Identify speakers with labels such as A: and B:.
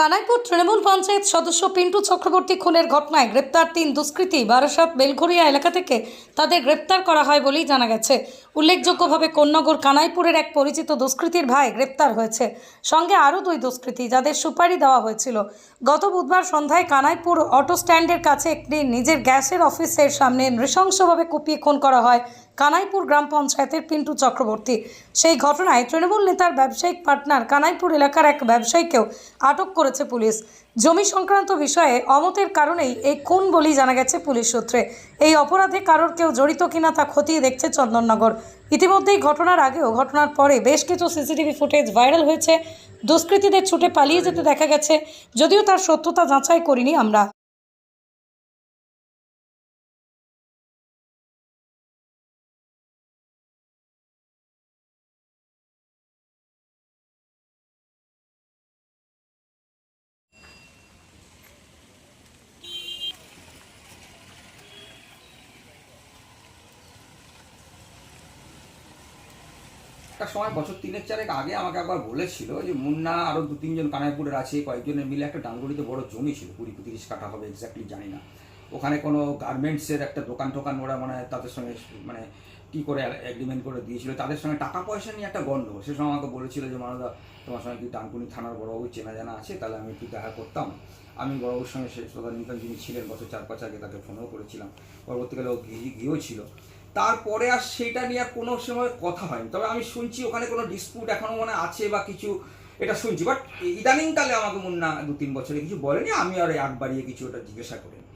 A: কানাইপুর তৃণমূল পঞ্চায়েত সদস্য পিন্টু চক্রবর্তী খুনের ঘটনায় গ্রেপ্তার তিন দুষ্কৃতী। বারাসাত, বেলঘরিয়া এলাকা থেকে তাদের গ্রেপ্তার করা হয় বলেই জানা গেছে। উল্লেখযোগ্যভাবে কোন্নগর কানাইপুরের এক পরিচিত দুষ্কৃতীর ভাই গ্রেপ্তার হয়েছে। সঙ্গে আরও দুই দুষ্কৃতী যাদের সুপারি দেওয়া হয়েছিল। গত বুধবার সন্ধ্যায় কানাইপুর অটো স্ট্যান্ডের কাছে একটি নিজের গ্যাসের অফিসের সামনে নৃশংসভাবে কুপিয়ে খুন করা হয়। কানাইপুর গ্রাম পঞ্চায়েতের পিন্টু চক্রবর্তী। সেই ঘটনায় তৃণমূল নেতার ব্যবসায়িক পার্টনার কানাইপুর এলাকার এক ব্যবসায়ীকেও আটক করেছে পুলিশ। জমি সংক্রান্ত বিষয়ে অমতের কারণেই এই খুন বলেই জানা গেছে পুলিশ সূত্রে। এই অপরাধে কারোর কেউ জড়িত কিনা তা খতিয়ে দেখছে চন্দননগর। ইতিমধ্যেই ঘটনার আগেও ঘটনার পরে বেশ কিছু সিসিটিভি ফুটেজ ভাইরাল হয়েছে। দুষ্কৃতীদের ছুটে পালিয়ে যেতে দেখা গেছে। যদিও তার সত্যতা যাচাই করিনি আমরা।
B: একটা সময় বছর তিনেক চারেক আগে আমাকে একবার বলেছিল যে মুন্না আরও দু তিনজন কানাইপুরের আছে, কয়েকজনের মিলে একটা ডাঙ্গুড়িতে বড় জমি ছিল, কুড়ি তিরিশ কাঠা হবে এক্স্যাক্টলি জানি না। ওখানে কোনো গার্মেন্টসের একটা দোকান টোকান ওরা মানে তাদের সঙ্গে মানে কী করে এগ্রিমেন্ট করে দিয়েছিল, তাদের সঙ্গে টাকা পয়সা নিয়ে একটা গণ্ডগোল সে সময় আমাকে বলেছিল যে মানদা তোমার সঙ্গে কি ডানকুনি থানার বড়বাবু চেনা জানা আছে? তাহলে আমি একটু দেখা করতাম। আমি বড়বাবুর সঙ্গে সে তদানীন্তন যিনি ছিলেন বছর চার পাঁচ আগে তাকে ফোনও করেছিলাম। পরবর্তীকালে ও গিয়ে, গিয়েও ছিল। তারপরে আর সেটা নিয়ে কোনো সময় কথা হয়নি। তবে আমি শুনছি ওখানে কোনো ডিসপিউট এখনও মনে আছে বা কিছু, এটা শুনছি। বাট ইদানিংকালে আমাকে মুন্না দু তিন বছরে কিছু বলেনি, আমি আর এক বাড়িয়ে কিছু ওটা জিজ্ঞাসা করিনি।